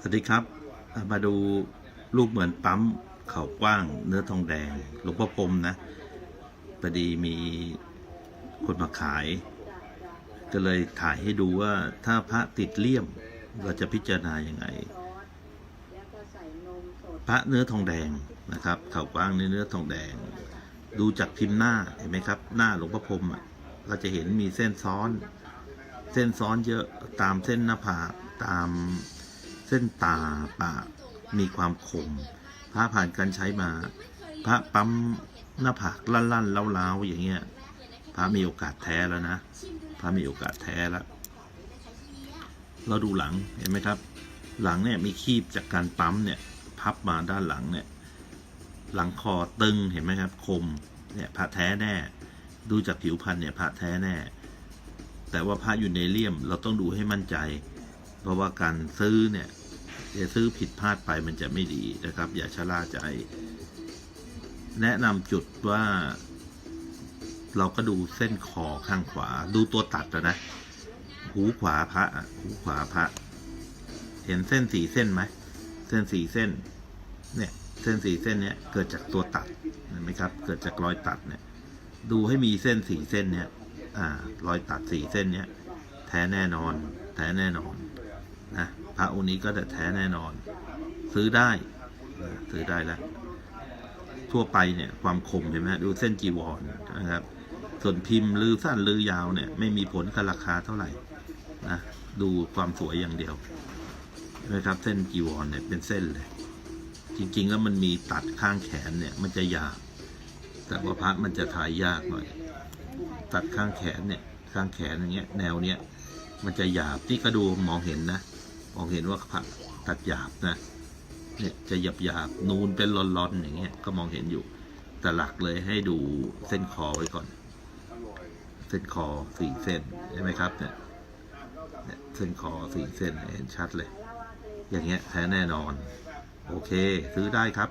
สวัสดีครับ มาดูรูปเหมือนปั๊มเขากว้าง เนื้อทองแดงหลวงพ่อพรมนะพอดีมีคนมาขาย ก็เลยถ่ายให้ดูว่าถ้าพระติดเลี่ยมเราจะพิจารณายังไง พระเนื้อทองแดงนะครับเขากว้างเนื้อเนื้อทองแดง ดูจากพิมพ์หน้าเห็นไหมครับ หน้าหลวงพ่อพรมอะเราจะเห็นมีเส้นซ้อน เส้นซ้อนเยอะตามเส้นหน้าผากตามเส้นตาปากมีความคมพระผ่านการใช้มา พระปั๊มหน้าผากลั่นๆเล้าๆอย่างเงี้ยพระมีโอกาสแท้แล้วนะพระมีโอกาสแท้แล้วเราดูหลังเห็นไหมครับ หลังเนี่ยมีคีบจากการปั๊มเนี่ยพับมาด้านหลังเนี่ยหลังคอตึงเห็นไหมครับ คมเนี่ยพระแท้แน่ ดูจากผิวพรรณเนี่ยพระแท้แน่ แต่ว่าพระอยู่ในเลี่ยมเราต้องดูให้มั่นใจ เพราะว่าการซื้อเนี่ยจะซื้อผิดพลาดไปมันจะไม่ดีนะครับ อย่าชะล่าใจ แนะนำจุดว่า เราก็ดูเส้นคอข้างขวา ดูตัวตัดนะ หูขวาพระหูขวาพระ เห็นเส้นสีเส้นไหมเส้นสีเส้น เนี่ย เส้นสีเส้นเนี้ยเกิดจากตัวตัดเห็นไหมครับ เกิดจากรอยตัดเนี่ย ดูให้มีเส้นสีเส้นเนี้ย อ่ารอยตัดสี่เส้นเนี้ยแท้แน่นอน แท้แน่นอนนะพระองค์นี้ก็จะแท้แน่นอน ซื้อได้นะซื้อได้แล้วทั่วไปเนี่ยความคมเห็นไหมดูเส้นจีวรนะครับ ส่วนพิมพ์หรือสั้นหรือยาวเนี่ย ไม่มีผลกับราคาเท่าไหร่นะดูความสวยอย่างเดียวนไหมครับ เส้นจีวรเนี่ยเป็นเส้นเลย จริง ๆ แล้วมันมีตัดข้างแขนเนี่ย มันจะยาบแต่ว่าพระมันจะถ่ายยากหน่อย ตัดข้างแขนเนี่ยข้างแขนอย่างเงี้ยแนวเนี้ยมันจะหยาบที่ก็ดูมองเห็นนะมองเห็นว่าผักตัดหยาบนะเนี่ยจะหยาบหยาบนูนเป็นลอนๆอย่างเงี้ยก็มองเห็นอยู่ แต่หลักเลยให้ดูเส้นคอไว้ก่อน เส้นคอสี่เส้นใช่ไหมครับเนี่ยเส้นคอสี่เส้นเห็นชัดเลย อย่างเงี้ยแท้แน่นอน โอเค ซื้อได้ครับ